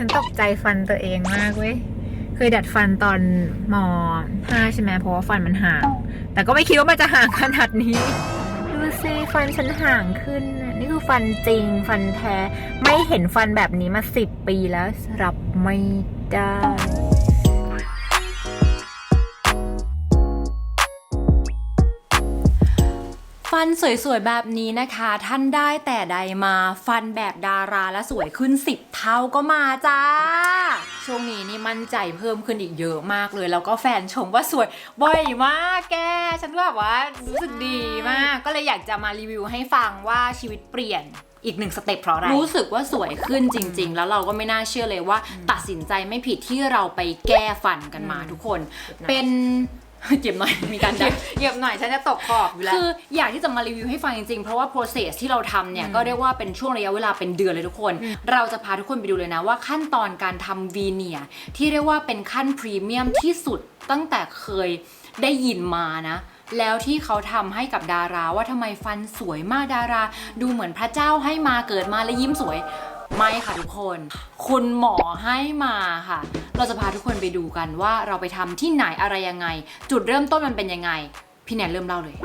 ฉันตกใจฟันตัวเองมากเว้ย เคยดัดฟันตอนม .5 ใช่ไหมเพราะว่าฟันมันห่าง แต่ก็ไม่คิดว่ามันจะห่างขนาดนี้ ดูสิฟันฉันห่างขึ้น นี่คือฟันจริง ฟันแท้ ไม่เห็นฟันแบบนี้มาสิบปีแล้ว รับไม่ได้ ฟันสวยๆ แบบนี้นะคะ ท่านได้แต่ใดมาฟันแบบดาราและสวยขึ้น 10 เท่าก็มาจ้า ช่วงนี้นี่มั่นใจเพิ่มขึ้นอีกเยอะมากเลย แล้วก็แฟนชมว่าสวยบ่อยมากแก ฉันก็แบบว่ารู้สึกดีมาก ก็เลยอยากจะมารีวิวให้ฟังว่าชีวิตเปลี่ยนอีกหนึ่งสเต็ปเพราะอะไร รู้สึกว่าสวยขึ้นจริง ๆ แล้วเราก็ไม่น่าเชื่อเลยว่า ตัดสินใจไม่ผิดที่เราไปแก้ฟันกันมาทุกคน เป็น เก็บหน่อยมีการดับเหยียบหน่อยฉันจะตกขอบอยู่แล้ว คืออยากที่จะมารีวิวให้ฟังจริงๆ เพราะว่า process ที่เราทำเนี่ย ก็เรียกว่าเป็นช่วงระยะเวลาเป็นเดือนเลยทุกคน เราจะพาทุกคนไปดูเลยนะว่าขั้นตอนการทำวีเนียที่เรียกว่าเป็นขั้นพรีเมียมที่สุดตั้งแต่เคยได้ยินมานะแล้วที่เขาทำให้กับดาราว่าทำไมฟันสวยมากดารา ดูเหมือนพระเจ้าให้มาเกิดมาแล้วยิ้มสวย ไม่ค่ะทุกคน คุณหมอให้มาค่ะ เราจะพาทุกคนไปดูกันว่าเราไปทำที่ไหนอะไรยังไง จุดเริ่มต้นมันเป็นยังไง พี่แนนเริ่มเล่าเลย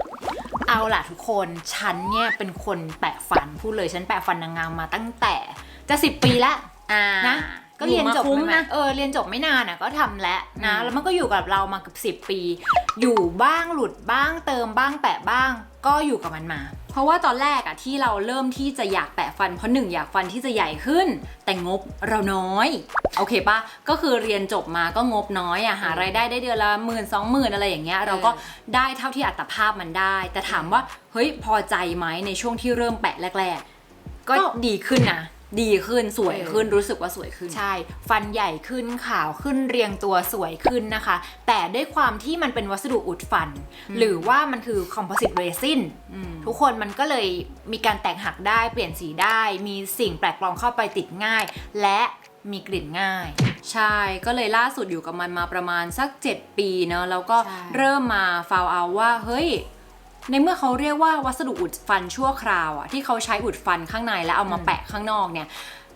เอาล่ะทุกคน ฉันเนี่ยเป็นคนแปะฟันพูดเลยฉันแปะฟันนางงามมาตั้งแต่จะสิบปีละอ่านะ ก็เรียนจบอยู่มาคุ้มใหม่นะๆเออเรียนจบไม่นานอะก็ทำแล้วนะอืมแล้วมันก็อยู่กับเรามาเกับสิบ10 ปี อยู่บ้างหลุดบ้างเติมบ้างแปะบ้าง ก็อยู่กับมันมา เพราะว่าตอนแรกอะที่เราเริ่มที่จะอยากแปะฟันเพราะหนึ่งอยากฟันที่จะใหญ่ขึ้น แต่งบเราน้อยโอเคปะก็คือเรียนจบมาก็งบน้อยอะหารายได้ได้เดือนละหมื่นสองหมื่นอะไรอย่างเงี้ยเราก็ได้เท่าที่อัตภาพมันได้ แต่ถามว่าเฮ้ยพอใจไหมในช่วงที่เริ่มแปะแรก ๆ ก็ก็ดีขึ้นนะ ดีขึ้นสวยขึ้นรู้สึกว่าสวยขึ้น ใช่ ฟันใหญ่ขึ้นขาวขึ้นเรียงตัวสวยขึ้นนะคะ แต่ด้วยความที่มันเป็นวัสดุอุดฟัน หรือว่ามันคือคอมโพสิตเรซินอืมทุกคนมันก็เลยมีการแตกหักได้เปลี่ยนสีได้ มีสิ่งแปลกปลอมเข้าไปติดง่าย และมีกลิ่นง่าย ใช่ก็เลยล่าสุดอยู่กับมันมาประมาณสัก 7 ปีเนอะแล้วก็ใช่เริ่มมาฟาวเอาว่าเฮ้ย ในเมื่อเขาเรียกว่าวัสดุอุดฟันชั่วคราวอะที่เขาใช้อุดฟันข้างในแล้วเอามาแปะข้างนอกเนี่ย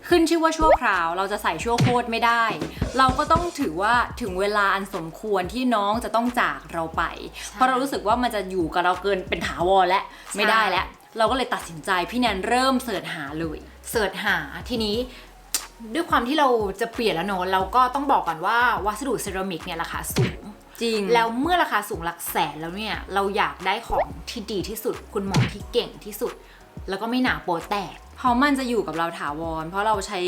ขึ้นชื่อว่าชั่วคราวเราจะใส่ชั่วโคตรไม่ได้ เราก็ต้องถือว่าถึงเวลาอันสมควรที่น้องจะต้องจากเราไป เพราะเรารู้สึกว่ามันจะอยู่กับเราเกินเป็นถาวรและไม่ได้แล้ว เราก็เลยตัดสินใจพี่แนนเริ่มเสิร์ชหาเลยเสิร์ชหาทีนี้ด้วยความที่เราจะเปลี่ยนแล้วเนอะเราก็ต้องบอกก่อนว่าวัสดุเซรามิกเนี่ยราคาสูง จริง แล้วเมื่อราคาสูงหลักแสนแล้วเนี่ย เราอยากได้ของที่ดีที่สุด คุณหมอที่เก่งที่สุด แล้วก็ไม่หนาโปรแตก เพราะมันจะอยู่กับเราถาวร เพราะเราใช้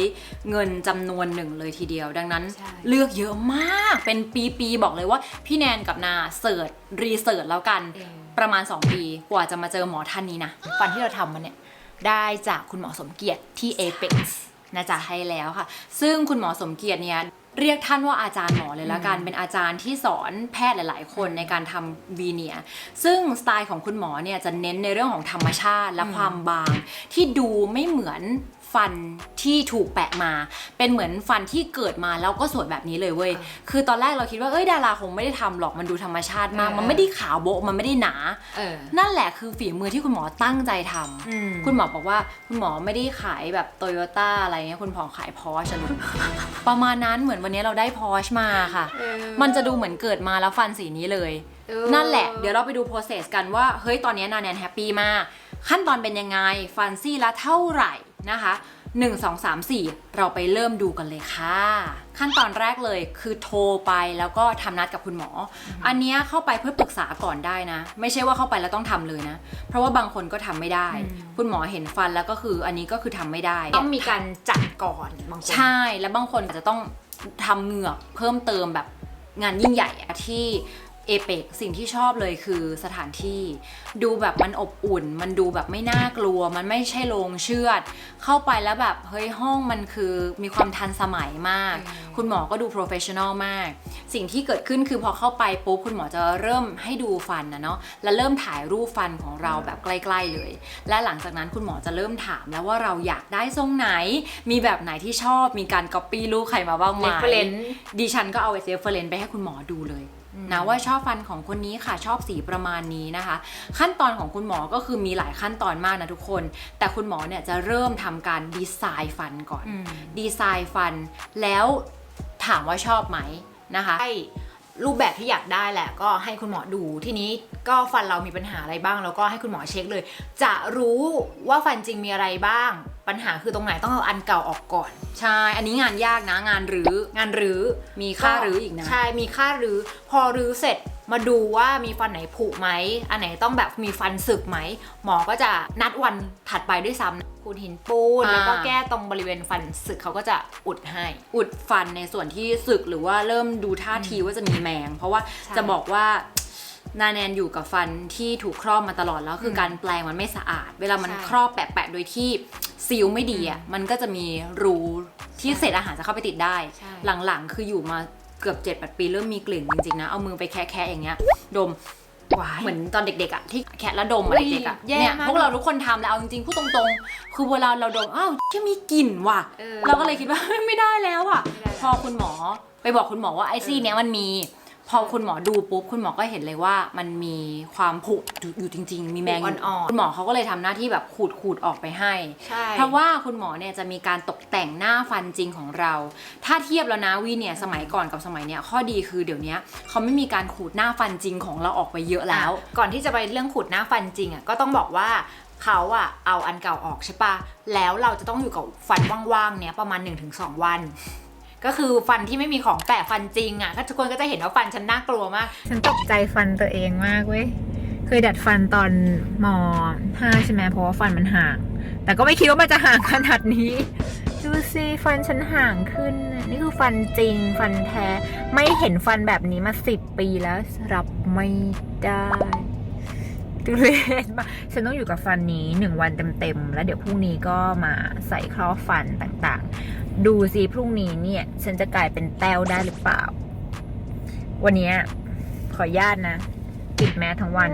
เงินจำนวนหนึ่งเลยทีเดียว ดังนั้นใช่ เลือกเยอะมาก เป็นปีๆบอกเลยว่า พี่แนนกับนาเสิร์ชรีเสิร์ชแล้วกันประมาณ 2 ปีกว่าจะมาเจอหมอท่านนี้นะ ฟันที่เราทำมันเนี่ยได้จากคุณหมอสมเกียรติที่ Apex นะจ๊ะใช่แล้วค่ะ ซึ่งคุณหมอสมเกียรติเนี่ย เรียกท่านว่าอาจารย์หมอเลยละกัน เป็นอาจารย์ที่สอนแพทย์หลาย ๆ คนในการทำวีเนียร์ซึ่งสไตล์ของคุณหมอเนี่ยจะเน้นในเรื่องของธรรมชาติและความบาง ที่ดูไม่เหมือน ฟันที่ถูกแปะมา เป็นเหมือนฟันที่เกิดมาแล้วก็สวยแบบนี้เลยเว้ย คือตอนแรกเราคิดว่าเอ้ยดาราคงไม่ได้ทำหรอกมันดูธรรมชาติมากเออมันไม่ได้ขาวโบ๊ะมันไม่ได้หนาเออนั่นแหละคือฝีมือที่คุณหมอตั้งใจทำอืมคุณหมอบอกว่าคุณหมอไม่ได้ขายแบบโตโยต้าอะไรเงี้ยคุณหมอขายพอชลูกประมาณนั้นเหมือนวันนี้เราได้พอชมาค่ะเออมันจะดูเหมือนเกิดมาแล้วฟันสีนี้เลยเออนั่นแหละ เดี๋ยวเราไปดู process กันว่าเฮ้ยตอนนี้นาแนนแฮปปี้มากขั้นตอนเป็นยังไงฟันซี่ละเท่าไหร่ นะคะ 1 2 3 4 เราไปเริ่มดูกันเลยค่ะ ขั้นตอนแรกเลยคือโทรไปแล้วก็ทำนัดกับคุณหมอออันเนี้ยเข้าไปเพื่อปรึกษาก่อนได้นะ ไม่ใช่ว่าเข้าไปแล้วต้องทำเลยนะ เพราะว่าบางคนก็ทำไม่ได้ คุณหมอเห็นฟันแล้วก็คืออันนี้ก็คือทำไม่ได้ ต้องมีการจัดก่อนบางคนใช่แล้วบางคนอาจจะต้องทำเหงือกเพิ่มเติมแบบงานยิ่งใหญ่อะที่ เอเปกสิ่งที่ชอบเลยคือสถานที่ ดูแบบมันอบอุ่น มันดูแบบไม่น่ากลัว มันไม่ใช่โรงเชือด เข้าไปแล้วแบบเฮ้ยห้องมันคือมีความทันสมัยมากอืมคุณหมอก็ดูโปรเฟชชั่นอลมาก สิ่งที่เกิดขึ้นคือพอเข้าไปปุ๊บคุณหมอจะเริ่มให้ดูฟันนะเนาะแล้วเริ่มถ่ายรูปฟันของเราแบบใกล้ ๆเลย และหลังจากนั้นคุณหมอจะเริ่มถามแล้วว่าเราอยากได้ทรงไหน มีแบบไหนที่ชอบมีการก๊อปปี้รูปใครมาบ้างไหม Reference ดิฉันก็เอาเรฟเฟรนไปให้คุณหมอดูเลยอื นะว่าชอบฟันของคนนี้ค่ะชอบสีประมาณนี้นะคะ ขั้นตอนของคุณหมอก็คือมีหลายขั้นตอนมากนะทุกคน แต่คุณหมอเนี่ยจะเริ่มทำการดีไซน์ฟันก่อนอืมดีไซน์ฟันแล้วถามว่าชอบไหมนะคะให้ รูปแบบที่อยากได้แหละ ก็ให้คุณหมอดูทีนี้ก็ฟันเรามีปัญหาอะไรบ้าง แล้วก็ให้คุณหมอเช็คเลย จะรู้ว่าฟันจริงมีอะไรบ้าง ปัญหาคือตรงไหนต้องเอาอันเก่าออกก่อน ใช่ อันนี้งานยากนะงานรื้องานรื้อมีค่ารื้ออีกนะ ใช่มีค่ารื้อพอรื้อเสร็จ มาดูว่ามีฟันไหนผุไหม อันไหนต้องแบบมีฟันสึกไหม หมอก็จะนัดวันถัดไปด้วยซ้ำขูดหินปูนอ่าแล้วก็แก้ตรงบริเวณฟันสึกเขาก็จะอุดให้ อุดฟันในส่วนที่สึกหรือว่าเริ่มดูท่าทีว่าจะมีแมง เพราะว่าใช่จะบอกว่านาแนนอยู่กับฟันที่ถูกครอบมาตลอดแล้วคืออมการแปลงมันไม่สะอาด เวลามันใช่ครอบแปะๆโดยที่ซีลไม่ดีอะมันก็จะมีรูที่เศษอาหารจะเข้าไปติดได้ใช่หลังๆ คืออยู่มา เกือบ7จ็ดปีเริ่มมีกลิ่นจริงๆนะ เอามือไปแคะๆอย่างเงี้ย ดมหวายเหมือนตอนเด็กๆอะที่แคะแล้วดมอะอุ๊ยเด็กๆอะแย่เนี่ยมากพวกเราทุกคนทำแล้วเอาจริงๆพูดตรงๆ คือเวลาเราดมอ้าวจะมีกลิ่นว่ะเออเราก็เลยคิดว่าไม่ได้แล้วอะไม่ได้แล้วพอคุณหมอไปบอกคุณหมอว่าไอ้ซี่เนี้ยมันมี พอคุณหมอดูปุ๊บคุณหมอก็เห็นเลยว่ามันมีความผุอยู่อยู่จริง ๆ มีแมงผุอ่อนๆคุณหมอเขาก็เลยทำหน้าที่แบบขูดขูดๆออกไปให้ ใช่เพราะว่าคุณหมอเนี่ยจะมีการตกแต่งหน้าฟันจริงของเรา ถ้าเทียบแล้วนะวีเนี่ยสมัยก่อนกับสมัยเนี้ยข้อดีคือเดี๋ยวเนี้ยเขาไม่มีการขูดหน้าฟันจริงของเราออกไปเยอะแล้วก่อนที่จะไปเรื่องขูดหน้าฟันจริงอะก็ต้องบอกว่าเขาอะเอาอันเก่าออกใช่ปะแล้วเราจะต้องอยู่กับฟันว่างๆเนี้ยประมาณ 1-2 วัน ก็คือฟันที่ไม่มีของแปะฟันจริงอะก็ทุกคนก็จะเห็นว่าฟันฉันน่ากลัวมาก ฉันตกใจฟันตัวเองมากเว้ย เคยดัดฟันตอนมห้าใช่ไหมเพราะว่าฟันมันห่าง แต่ก็ไม่คิดว่ามันจะห่างขนาดนี้ ดูสิฟันฉันห่างขึ้น นี่คือฟันจริง ฟันแท้ ไม่เห็นฟันแบบนี้มาสิบปีแล้วรับไม่ได้ดูเลศมากฉันต้องอยู่กับฟันนี้หนึ่งวันเต็มๆ แล้วเดี๋ยวพรุ่งนี้ก็มาใส่ครอบฟันต่างๆ ดูสิพรุ่งนี้เนี่ย ฉันจะกลายเป็นแต้วได้หรือเปล่า วันเนี้ยขออนุญาตนะปิดแมสทั้งวัน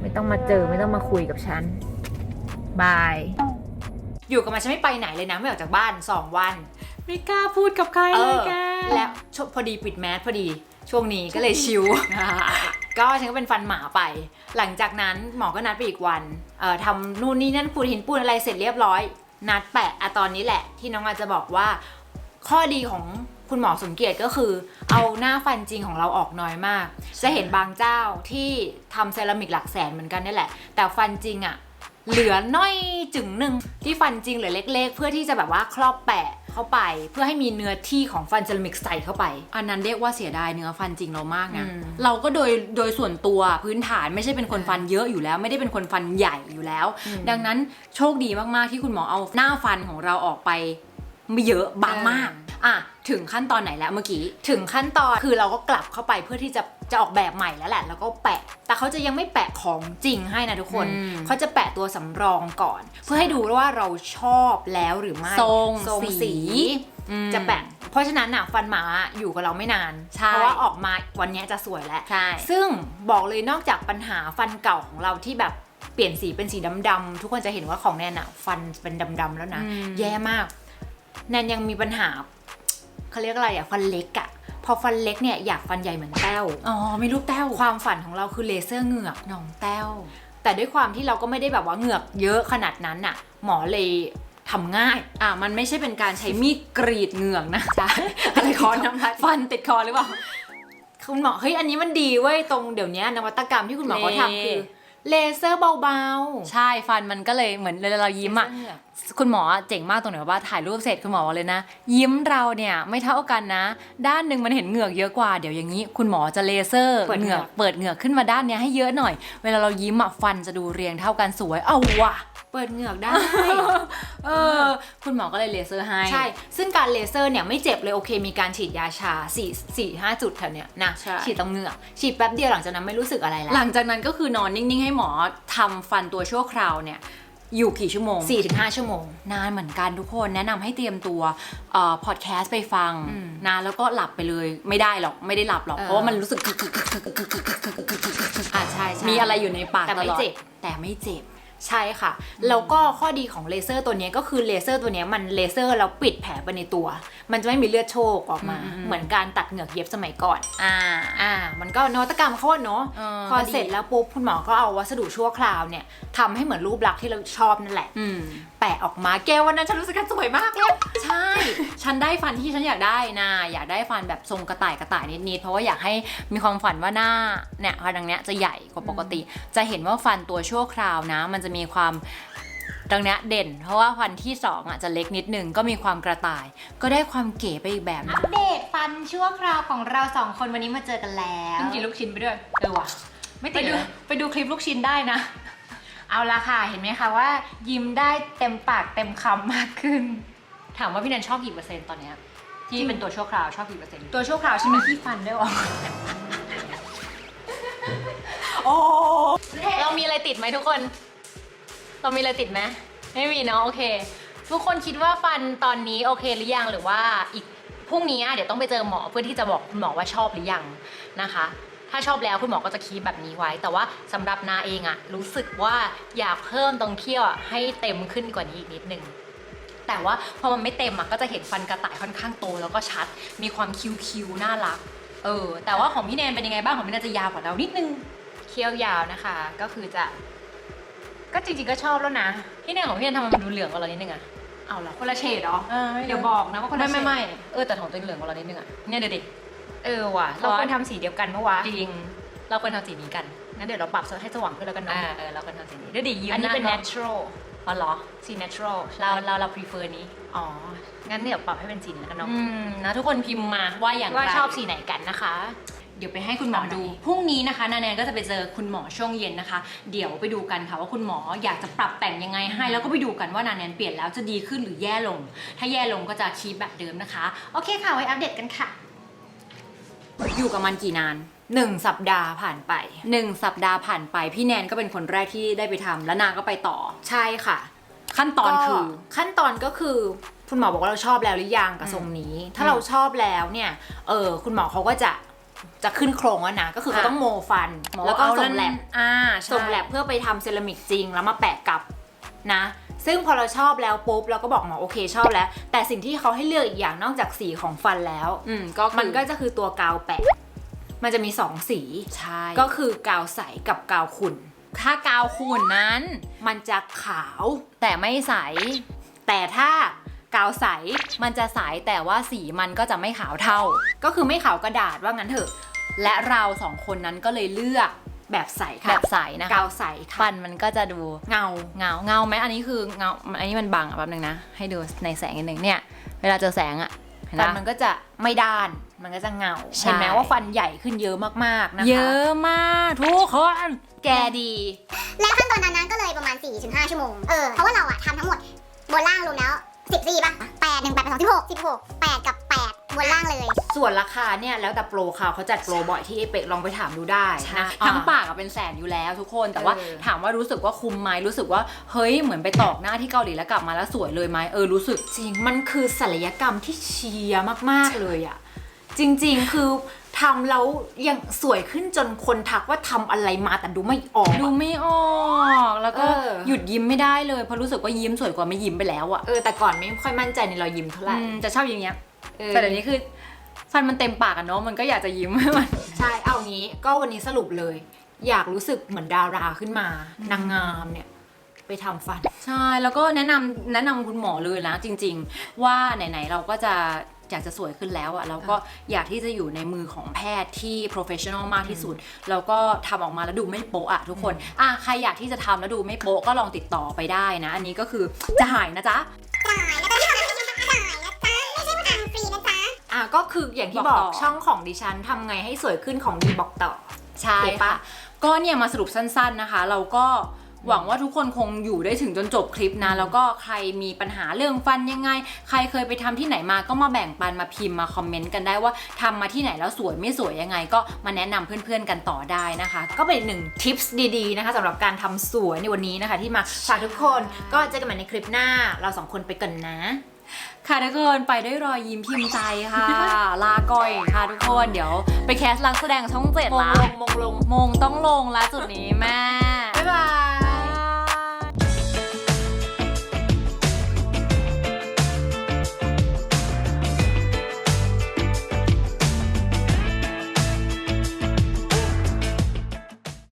ไม่ต้องมาเจอไม่ต้องมาคุยกับฉัน บาย อยู่กับมันฉันไม่ไปไหนเลยนะ ไม่ออกจากบ้านสองวัน ไม่กล้าพูดกับใครเอเลยอแกแล้วชพอดีปิดแมสพอดี ช่วงนี้ก็เลยชิวก็ฉันก็เป็นฟันหมาไป หลังจากนั้นหมอก็นัดไปอีกวันเอ่อทำนู่นนี่นั่นปูนหินปูนอะไรเสร็จเรียบร้อย นัดแปะอะตอนนี้แหละที่น้องอาจจะบอกว่า ข้อดีของคุณหมอสมเกียรติก็คือ เอาหน้าฟันจริงของเราออกน้อยมาก จะเห็นบางเจ้าที่ทำเซรามิกหลักแสนเหมือนกันนี่แหละ แต่ฟันจริงอะเหลือน้อยจึงหนึ่งที่ฟันจริงเหลือเล็ก ๆ เพื่อที่จะแบบว่าครอบแปะ เข้าไป เพื่อให้มีเนื้อที่ของฟันเซรามิกใส่เข้าไป อันนั้นเรียกว่าเสียดายเนื้อฟันจริงเรามากนะอืมเราก็โดยโดยส่วนตัวพื้นฐานไม่ใช่เป็นคนฟันเยอะอยู่แล้ว ไม่ได้เป็นคนฟันใหญ่อยู่แล้ว ดังนั้นโชคดีมากๆที่คุณหมอเอาหน้าฟันของเราออกไป ไม่เยอะบางมากอะถึงขั้นตอนไหนแล้วเมื่อกี้ถึงขั้นตอนคือเราก็กลับเข้าไปเพื่อที่จะจะออกแบบใหม่แล้วแหละ แล้วก็แปะ แต่เขาจะยังไม่แปะของจริงให้นะทุกคนอืมเขาจะแปะตัวสำรองก่อน เพื่อให้ดูว่าเราชอบแล้วหรือไม่ทรงทรงสีสีอืมจะแปะเพราะฉะนั้นน่ะฟันหมาอยู่กับเราไม่นานใช่เพราะว่าออกมาวันเนี้ยจะสวยแล้วใช่ซึ่งบอกเลยนอกจากปัญหาฟันเก่าของเราที่แบบเปลี่ยนสีเป็นสีดำๆทุกคนจะเห็นว่าของแนนอะฟันเป็นดำๆแล้วนะอืมแย่มาก แนนยังมีปัญหาเขาเรียกอะไรอะฟันเล็กอะพอฟันเล็กเนี่ยอยากฟันใหญ่เหมือนแต้วอ๋อมีรูปแต้วความฝันของเราคือเลเซอร์เหงือกน้องแต้วแต่ด้วยความที่เราก็ไม่ได้แบบว่าเหงือกเยอะขนาดนั้นน่ะ หมอเลยทำง่าย อะ มันไม่ใช่เป็นการใช้มีดกรีดเหงือกนะใช่อะไรคอน้ำลายฟันติดคอหรือเปล่า คุณหมอเฮ้ยอันนี้มันดีเว้ยตรงเดี๋ยวนี้นวัตกรรมที่คุณหมอเขานี่ทำคือ เลเซอร์เบาๆ ใช่ฟันมันก็เลยเหมือนเวลาเรายิ้มอะเลเซร์เหงือกคุณหมอเจ๋งมากตรงไหนว่าถ่ายรูปเสร็จคุณหมอบอกเลยนะ ยิ้มเราเนี่ยไม่เท่ากันนะ ด้านหนึ่งมันเห็นเหงือกเยอะกว่าเดี๋ยวอย่างนี้ คุณหมอจะเลเซอร์เปิดเหเหงืงืออกกเปิดเหงือกขึ้นมาด้านเนี้ยให้เยอะหน่อย เวลาเรายิ้มอะฟันจะดูเรียงเท่ากันสวยเอาว่ะ เปิดเหงือกได้ เออ คุณหมอก็เลยเลเซอร์ให้ ใช่ ซึ่งการเลเซอร์เนี่ยไม่เจ็บเลยโอเค มีการฉีดยาชา4 4 5จุดแถวเนี้ยนะ ใช่ ฉีดตรงเหงือก ฉีดแป๊บเดียวหลังจากนั้นไม่รู้สึกอะไรแล้ว หลังจากนั้นก็คือนอนนิ่งๆ ให้หมอทำฟันตัวชั่วคราวเนี่ยอยู่กี่ชั่วโมง4ถึง5ชั่วโมง นานเหมือนกันทุกคนแนะนำให้เตรียมตัวพอดแคสต์ไปฟังอืมนะแล้วก็หลับไปเลยไม่ได้หรอกไม่ได้หลับหรอกเออเพราะว่ามันรู้สึก อ่าใช่ใช่มีอะไรอยู่ในปากแต่ไม่ตลอดเจ็บ แต่ไม่เจ็บ ใช่ค่ะ แล้วก็ข้อดีของเลเซอร์ตัวเนี้ยก็คือเลเซอร์ตัวเนี้ยมันเลเซอร์แล้วปิดแผลไปในตัว มันจะไม่มีเลือดโชกออกมาอืมอืมเหมือนการตัดเหงือกเย็บสมัยก่อน อ่า อ่า มันก็นวัตกรรมเขาอะเนาะเออพอก็ดีเสร็จแล้วปุ๊บคุณหมอก็เอาวัสดุชั่วคราวเนี่ยทำให้เหมือนรูปลักษณ์ที่เราชอบนั่นแหละอืมแปะออกมาแกวันนั้นฉันรู้สึกว่าสวยมากเลยใช่ ฉันได้ฟันที่ฉันอยากได้นะอยากได้ฟันแบบทรงกระต่ายกระต่ายนิดๆเพราะว่าอยากให้มีความฝันว่าหน้าเนี่ยฟันตรงเนี้ยจะใหญ่กว่าปกติ จะเห็นว่าฟันตัวชั่วคราวนะ มันจะมีความตรงเนี้ยเด่น เพราะว่าฟันที่สองอะจะเล็กนิดนึงก็มีความกระต่าย ก็ได้ความเก๋ไปอีกแบบนึอังปเดตฟันชั่วคราวของเราสองคนวันนี้มาเจอกันแล้วเพิ่งกินลูกชิ้นไปด้วยเออว่ะไม่ไปติดดูเลยไปดูคลิปลูกชิ้นได้นะ เอาละค่ะ เห็นไหมคะว่า ยิ้มได้เต็มปากเต็มคำมากขึ้น ถามว่าพี่แนนชอบกี่เปอร์เซ็นต์ตอนเนี้ยที่เป็นตัวชั่วคราวชอบกี่เปอร์เซ็นต์ตัวชั่วคราวใช่ไหมที่ฟันด้วยวะโอ้เรามีอะไรติดไหมทุกคน เรามีอะไรติดไหมไม่มีเนาะโอเค ทุกคนคิดว่าฟันตอนนี้โอเคหรือยังหรือว่าอีกพรุ่งนี้อะเดี๋ยวต้องไปเจอหมอเพื่อที่จะบอกคุณหมอว่าชอบหรือยังนะคะ ถ้าชอบแล้วคุณหมอก็จะคีบแบบนี้ไว้ แต่ว่าสำหรับนาเองอะรู้สึกว่าอยากเพิ่มตรงเที่ยวอะให้เต็มขึ้นกว่านี้อีกนิดนึงแต่ว่าพอมันไม่เต็มอะก็จะเห็นฟันกระต่ายค่อนข้างโตแล้วก็ชัด มีความคิ้วๆน่ารัก เออ แต่ว่าของพี่แนนเป็นยังไงบ้างของพี่แนนจะยาวกว่าเรานิดนึง เคี้ยวยาวนะคะ ก็คือจะ ก็จริงๆก็ชอบแล้วนะ พี่แนนของพี่แนนทำไมมันดูเหลืองกว่าเรานิดนึงอะเอาละคนละเฉดเหรอเออเดี๋ยวบอกนะว่าคนละไม่เฉดไม่ไม่เออแต่ของตัวเองเหลืองกว่าเรานิดนึงอะเนี่ยเดี๋ยวดิ เออว่ะ เราควรทำสีเดียวกันเมื่อวะจริง เราควรทำสีนี้กัน งั้นเดี๋ยวเราปรับให้สว่างขึ้นแล้วกันเนาะอ่าเออเราควรทำสีนี้เดี๋ยวดิยิ้มอันนี้เป็น หา natural อ๋อเหรอ สี natural เราเราเรา prefer นี้อ๋อ งั้นเดี๋ยวปรับให้เป็นสีนี้แล้วกันเนาะอืมนะทุกคนพิมพ์มาว่าอย่างไร ว่าชอบสีไหนกันนะคะ เดี๋ยวไปให้คุณหมอดู พรุ่งนี้นะคะนาแนนก็จะไปเจอคุณหมอช่วงเย็นนะคะ เดี๋ยวไปดูกันค่ะว่าคุณหมออยากจะปรับแต่งยังไงให้ แล้วก็ไปดูกันว่านาแนนเปลี่ยนแล้วจะดีขึ้นหรือแย่ลง ถ้าแย่ลงก็จะคีบแบบเดิมนะคะ โอเคค่ะ ไว้อัปเดตกันค่ะ อยู่กับมันกี่นานหนึ่งสัปดาห์ผ่านไปหนึ่งสัปดาห์ผ่านไป พี่แนนก็เป็นคนแรกที่ได้ไปทำแล้วนางก็ไปต่อ ใช่ค่ะ ขั้นตอนคือ ขั้นตอนก็คือคุณหมอบอกว่าเราชอบแล้วหรือยังกับทรงนี้ ถ้าอืมเราชอบแล้วเนี่ยเออคุณหมอเขาก็จะจะขึ้นโครงแล้วนะ ก็คือเขาอะต้องโมฟัน แล้วก็ส่งแลบอ่าใช่ส่งแลบเพื่อไปทำเซรามิกจริงแล้วมาแปะกลับนะ ซึ่งพอเราชอบแล้วปุ๊บเราก็บอกหมอโอเคชอบแล้ว แต่สิ่งที่เขาให้เลือกอีกอย่างนอกจากสีของฟันแล้ว อืมก็คือมันก็จะคือตัวกาวแปะ มันจะมีสองสีใช่ก็คือกาวใสกับกาวขุ่นถ้ากาวขุ่นนั้น มันจะขาวแต่ไม่ใส แต่ถ้ากาวใสมันจะใสแต่ว่าสีมันก็จะไม่ขาวเท่า ก็คือไม่ขาวกระดาษว่างั้นเถอะ และเราสองคนนั้นก็เลยเลือก แบบใสแบค่ะบใสนะคะกาวใสค่ะฟันมันก็จะดูเงาเงาเงาไหมอันนี้คือเงาอันนี้มันบังอะแป๊บนึงนะ ให้ดูในแสงนิดนึงเนี่ย เวลาเจอแสงอะเห็นฟันปะมันก็จะไม่ด้านมันก็จะเงาใช่เห็นไหมว่าฟันใหญ่ขึ้นเยอะมากๆนะคะ เยอะมากทุกคนแกดี และขั้นตอนนั้นๆก็เลยประมาณ 4-5 ชั่วโมง เออ เพราะว่าเราอะทำทั้งหมด บนล่างรวมแล้ว 10ซี่ป่ะ8 1 8 2 16 16 8 กับ 8 บนล่างเลย ส่วนราคาเนี่ยแล้วแต่โปรค่ะเขาจัดโปรบ่อยที่เอเปกลองไปถามดูได้นะทั้งอ่าปากอะเป็นแสนอยู่แล้วทุกคนแต่ว่าเออถามว่ารู้สึกว่าคุ้มไหมรู้สึกว่าเฮ้ยเหมือนไปตอกหน้าที่เกาหลีแล้วกลับมาแล้วสวยเลยไหมเออรู้สึกจริง มันคือศัลยกรรมที่เชียร์มากๆเลยอะจริงๆคือทำแล้วยังสวยขึ้นจนคนทักว่าทำอะไรมาแต่ดูไม่ออก ดูอะไม่ออกแล้วก็เออหยุดยิ้มไม่ได้เลยเพราะรู้สึกว่ายิ้มสวยกว่าไม่ยิ้มไปแล้วอะเออแต่ก่อนไม่ค่อยมั่นใจในรอยยิ้มเท่าไหร่อืมจะชอบยิ้มเงี้ยเออแต่เดี๋ยวนี้คือ ฟันมันเต็มปากอะเนาะมันก็อยากจะยิ้มให้มัน ใช่เอางี้ก็วันนี้สรุปเลย อยากรู้สึกเหมือนดาราขึ้นมา นางงามเนี่ย ไปทำฟัน ใช่แล้วก็แนะนำแนะนำคุณหมอเลยนะจริง ๆ ว่าไหนๆเราก็จะอยากจะสวยขึ้นแล้วอะเราก็อยากที่จะอยู่ในมือของแพทย์ที่ professional มากที่สุด แล้วก็ทำออกมาแล้วดูไม่โป๊ะอะทุกคนอะใครอยากที่จะทำแล้วดูไม่โป๊ะก็ลองติดต่อไปได้นะ อันนี้ก็คือจะหายนะจ๊ะ จ่ายแล้วก็จ่ายนะจ๊ะะอะก็คืออย่างที่บบออกกต่อช่องของดิฉันทำไงให้สวยขึ้นของดีบอกต่อใช่โอเคปะค่ะก็เนี่ยมาสรุปสั้นๆนะคะ เราก็หวังว่าทุกคนคงอยู่ได้ถึงจนจบคลิปนะ แล้วก็ใครมีปัญหาเรื่องฟันยังไง ใครเคยไปทำที่ไหนมาก็มาแบ่งปันมาพิมพ์มาคอมเมนต์กันได้ว่าทำมาที่ไหนแล้วสวยไม่สวยยังไง ก็มาแนะนำเพื่อนๆกันต่อได้นะคะ ก็เป็นอีกหนึ่งทิปส์ดีๆนะคะสำหรับการทำสวยในวันนี้นะคะ ที่มาฝากทุกคนก็เจอกันใหม่ในคลิปหน้าเราสองคนไปกันนะ ค่ะทุกคนไปด้วยรอยยิ้มพิมพ์ใจค่ะ ลาก่อยค่ะทุกคนเดี๋ยวไปแคสต์รักแสดงช่องเจ็ดมงละลงมงลงมงต้องลงละจุดนี้แม่